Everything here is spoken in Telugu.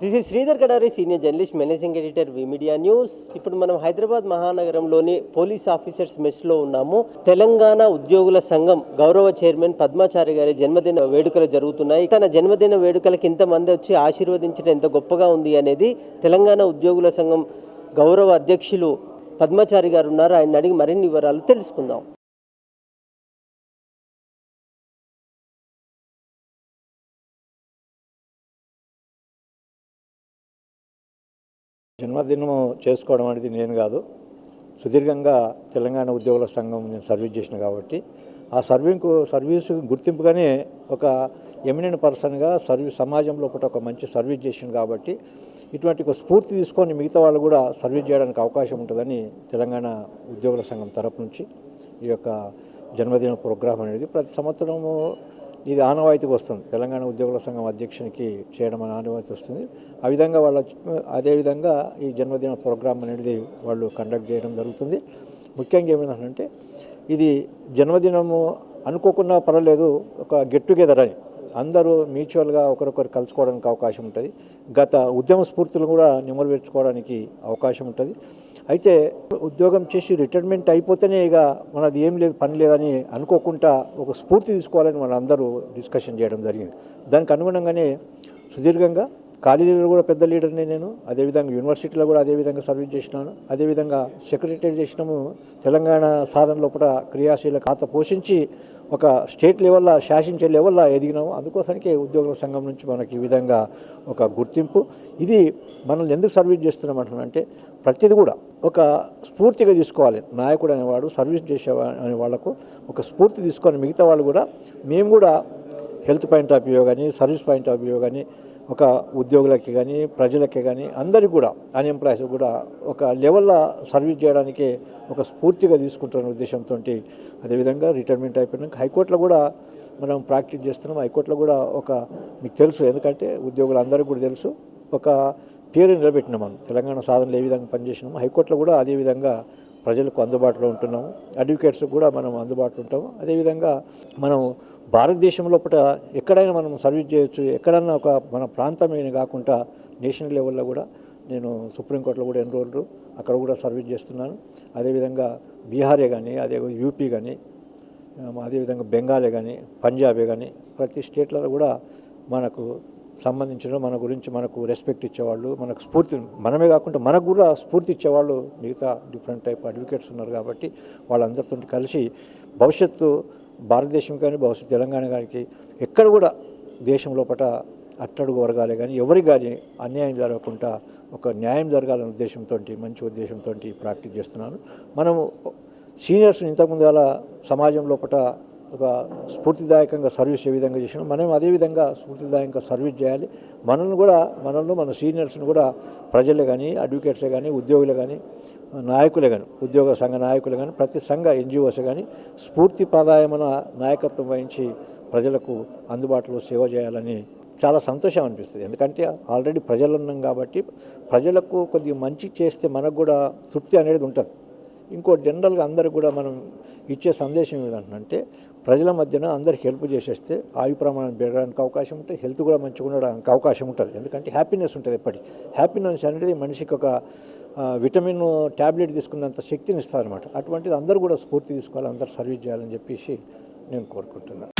This is Sridhar Kadari senior journalist managing editor V media news ఇప్పుడు మనం హైదరాబాద్ మహానగరంలోని పోలీస్ ఆఫీసర్స్ మెస్లో ఉన్నాము. తెలంగాణ ఉద్యోగుల సంఘం గౌరవ చైర్మన్ పద్మాచారి గారి జన్మదిన వేడుకలు జరుగుతున్నాయి. తన జన్మదిన వేడుకలకి ఇంతమంది వచ్చి ఆశీర్వదించడం ఎంత గొప్పగా ఉంది అనేది తెలంగాణ ఉద్యోగుల సంఘం గౌరవ అధ్యక్షులు పద్మాచారి గారు ఉన్నారు. ఆయన అడిగి మరిన్ని వివరాలు తెలుసుకుందాం. జన్మదినము చేసుకోవడం అనేది నేను కాదు. సుదీర్ఘంగా తెలంగాణ ఉద్యోగుల సంఘం నేను సర్వీస్ చేసిన కాబట్టి ఆ సర్వింగ్కు సర్వీసు గుర్తింపుగానే ఒక ఎమినెంట్ పర్సన్గా సర్వీస్ సమాజంలో పూట ఒక మంచి సర్వీస్ చేసింది కాబట్టి ఇటువంటి ఒక స్ఫూర్తి తీసుకొని మిగతా వాళ్ళు కూడా సర్వీస్ చేయడానికి అవకాశం ఉంటుందని తెలంగాణ ఉద్యోగుల సంఘం తరపు నుంచి ఈ యొక్క జన్మదిన ప్రోగ్రాం అనేది ప్రతి సంవత్సరము ఇది ఆనవాయితీకి వస్తుంది. తెలంగాణ ఉద్యోగుల సంఘం అధ్యక్షునికి చేయడం అని ఆనవాయితీ వస్తుంది. ఆ విధంగా వాళ్ళ అదేవిధంగా ఈ జన్మదిన ప్రోగ్రామ్ అనేది వాళ్ళు కండక్ట్ చేయడం జరుగుతుంది. ముఖ్యంగా ఏమైందంటే ఇది జన్మదినము అనుకోకుండా పర్వాలేదు ఒక గెట్ టుగెదర్ అని. అందరూ మ్యూచువల్గా ఒకరొకరు కలుసుకోవడానికి అవకాశం ఉంటుంది. గత ఉద్యమ స్ఫూర్తులు కూడా నెమరువేర్చుకోవడానికి అవకాశం ఉంటుంది. అయితే ఉద్యోగం చేసి రిటైర్మెంట్ అయిపోతేనే ఇక మనది ఏం లేదు పని లేదని అనుకోకుండా ఒక స్ఫూర్తి తీసుకోవాలని మన అందరూ డిస్కషన్ చేయడం జరిగింది. దానికి అనుగుణంగానే సుదీర్ఘంగా కాలేజీలో కూడా పెద్ద లీడర్ని నేను అదేవిధంగా యూనివర్సిటీలో కూడా అదేవిధంగా సర్వీస్ చేసినాను. అదేవిధంగా సెక్రటరీ చేసినాము. తెలంగాణ సాధన లోపల క్రియాశీల ఖాత పోషించి ఒక స్టేట్ లెవెల్లో శాసించే లెవెల్లో ఎదిగినాము. అందుకోసానికి ఉద్యోగుల సంఘం నుంచి మనకి ఈ విధంగా ఒక గుర్తింపు. ఇది మనల్ని ఎందుకు సర్వీస్ చేస్తున్నాం అంటున్నానంటే ప్రతిది కూడా ఒక స్ఫూర్తిగా తీసుకోవాలి. నాయకుడు అనేవాడు సర్వీస్ చేసే అనే వాళ్ళకు ఒక స్ఫూర్తి తీసుకొని మిగతా వాళ్ళు కూడా మేము కూడా హెల్త్ పాయింట్ ఆఫ్ వ్యూ కానీ సర్వీస్ పాయింట్ ఆఫ్ వ్యూ కానీ ఒక ఉద్యోగులకి కానీ ప్రజలకి కానీ అందరికీ కూడా అన్ఎంప్లాయీస్ కూడా ఒక లెవెల్లో సర్వీస్ చేయడానికి ఒక స్ఫూర్తిగా తీసుకుంటున్న ఉద్దేశంతో అదేవిధంగా రిటైర్మెంట్ అయిపోయినాక హైకోర్టులో కూడా మనం ప్రాక్టీస్ చేస్తున్నాం. హైకోర్టులో కూడా ఒక మీకు తెలుసు ఎందుకంటే ఉద్యోగులు అందరికీ కూడా తెలుసు ఒక పేరు నిలబెట్టినాం మనం. తెలంగాణ సాధనలు ఏ విధంగా పనిచేసినాము హైకోర్టులో కూడా అదే విధంగా ప్రజలకు అందుబాటులో ఉంటున్నాము. అడ్వకేట్స్ కూడా మనం అందుబాటులో ఉంటాము. అదేవిధంగా మనం భారతదేశం లోపల ఎక్కడైనా మనం సర్వీస్ చేయొచ్చు. ఎక్కడన్నా ఒక మన ప్రాంతమైన కాకుండా నేషనల్ లెవెల్లో కూడా నేను సుప్రీంకోర్టులో కూడా ఎన్రోల్డ్ అక్కడ కూడా సర్వీస్ చేస్తున్నాను. అదేవిధంగా బీహారే కానీ అదే యూపీ కానీ అదేవిధంగా బెంగాలే కానీ పంజాబే కానీ ప్రతి స్టేట్లలో కూడా మనకు సంబంధించిన మన గురించి మనకు రెస్పెక్ట్ ఇచ్చేవాళ్ళు మనకు స్ఫూర్తి మనమే కాకుండా మనకు కూడా స్ఫూర్తి ఇచ్చేవాళ్ళు మిగతా డిఫరెంట్ టైప్ అడ్వకేట్స్ ఉన్నారు కాబట్టి వాళ్ళందరితో కలిసి భవిష్యత్తు భారతదేశం కానీ భవిష్యత్తు తెలంగాణ గారికి ఎక్కడ కూడా దేశం లోపల అట్టడుగు వర్గాలే కానీ ఎవరికి కానీ అన్యాయం జరగకుండా ఒక న్యాయం జరగాలనే ఉద్దేశంతో మంచి ఉద్దేశంతో ప్రాక్టీస్ చేస్తున్నాను. మనము సీనియర్స్ ఇంతకుముందు అలా సమాజం లోపల ఒక స్ఫూర్తిదాయకంగా సర్వీస్ ఏ విధంగా చేసినాం మనం అదే విధంగా స్ఫూర్తిదాయకంగా సర్వీస్ చేయాలి. మనల్ని కూడా మనల్ని మన సీనియర్స్ని కూడా ప్రజలే కానీ అడ్వకేట్సే కానీ ఉద్యోగులే కానీ నాయకులే కానీ ఉద్యోగ సంఘ నాయకులు కానీ ప్రతి సంఘ ఎన్జిఓస్ కానీ స్ఫూర్తి ప్రాధాయమైన నాయకత్వం వహించి ప్రజలకు అందుబాటులో సేవ చేయాలని చాలా సంతోషం అనిపిస్తుంది. ఎందుకంటే ఆల్రెడీ ప్రజలు ఉన్నాం కాబట్టి ప్రజలకు కొద్దిగా మంచి చేస్తే మనకు కూడా తృప్తి అనేది ఉంటుంది. ఇంకో జనరల్గా అందరికి కూడా మనం ఇచ్చే సందేశం ఏంటంటే ప్రజల మధ్యన అందరికి హెల్ప్ చేసేస్తే ఆయు ప్రమాణం పెరగడానికి అవకాశం ఉంటుంది హెల్త్ కూడా మంచిగా ఉండడానికి అవకాశం ఉంటుంది. ఎందుకంటే హ్యాపీనెస్ ఉంటుంది ఎప్పటికీ. హ్యాపీనెస్ అనేది మనిషికి ఒక విటమిన్ ట్యాబ్లెట్ తీసుకున్నంత శక్తిని ఇస్తారన్నమాట. అటువంటిది అందరూ కూడా స్ఫూర్తి తీసుకోవాలి అందరూ సర్వీస్ చేయాలని చెప్పేసి నేను కోరుకుంటున్నాను.